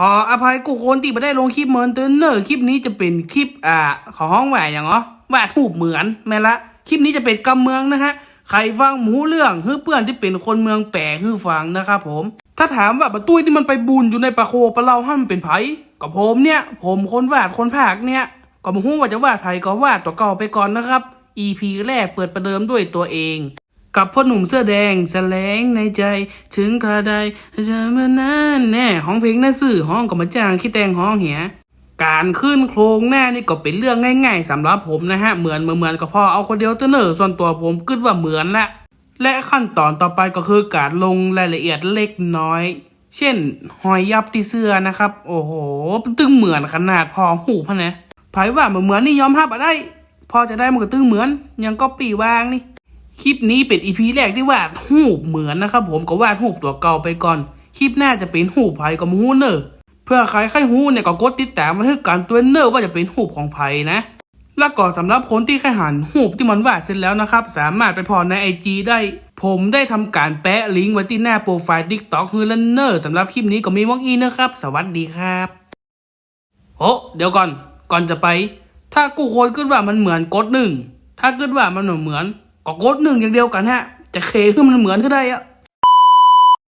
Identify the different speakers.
Speaker 1: ขออภัยกูคนที่ไม่ได้ลงคลิปเหมือนเตนเนอร์คลิปนี้จะเป็นคลิปอ่าของห้องแหวนอย่างเหรอแหวนหูเหมือนแม่ละคลิปนี้จะเป็นกำเมืองนะฮะใครฟังหมูเรื่องฮือเพื่อนที่เป็นคนเมืองแปลฮือฟังนะครับผม ถ้าถามว่าประตุ้ยที่มันไปบุญอยู่ในปะโคปะเล่าให้มันเป็นไผกับผมเนี่ย ผมคนวาดคนภาคเนี่ยก็ม่รู้ว่าจะวาดไผก็วาดตัวเก่าไปก่อนนะครับ EP แรกเปิดประเดิมด้วยตัวเอง กับพ่อหนุ่มเสื้อแดงแสลงในใจ ถึงกระไดจะมานานแน่ห้องเพลงน้าสื่อห้องก็มาจ้างคิดแต่งห้องเหียการขึ้นโครงหน้านี่ก็เป็นเรื่องง่ายๆสำหรับผมนะฮะเหมือนเหมือนเหมือนก็พอเอาคนเดียวเตอเนอร์ส่วนตัวผมคิดว่าเหมือนละและขั้นตอนต่อไปก็คือการลงรายละเอียดเล็กน้อย เช่น หอยยับที่เสื้อนะครับ โอ้โหตึงเหมือนขนาดพอหูพะนะไผว่าเหมือนนี่ยอมรับอะได้ พอจะได้มันก็ตึงเหมือน ยังก็ปีวางนี่ คลิปนี้เป็นอีพีแรกที่วาดหูปเหมือนนะครับผมก็วาดหูปตัวเก่าไปก่อน คลิปหน้าจะเป็นหูปไผ่กับมูเนอร์เพื่อใครใครหูเนี่ยก็กดติดตามมาให้การตัวเนอร์ว่าจะเป็นหูปของไผ่นะ แล้วก็สำหรับคนที่แค่หันหูปที่มันวาดเสร็จแล้วนะครับ สามารถไปพอในไอจีได้ ผมได้ทำการแปะลิงก์ไว้ที่หน้าโปรไฟล์ TikTok ฮือลันเนอร์สำหรับคลิปนี้ก็มีวอกอีนะครับ สวัสดีครับโอ้เดี๋ยวก่อนก่อนจะไป ถ้ากูโคนขึ้นว่ามันเหมือนกดหนึ่งถ้าขึ้นว่ามันเหมือน ก็กดหนึ่งอย่างเดียวกันฮะ จะเคขึ้นมันเหมือนก็ได้อะ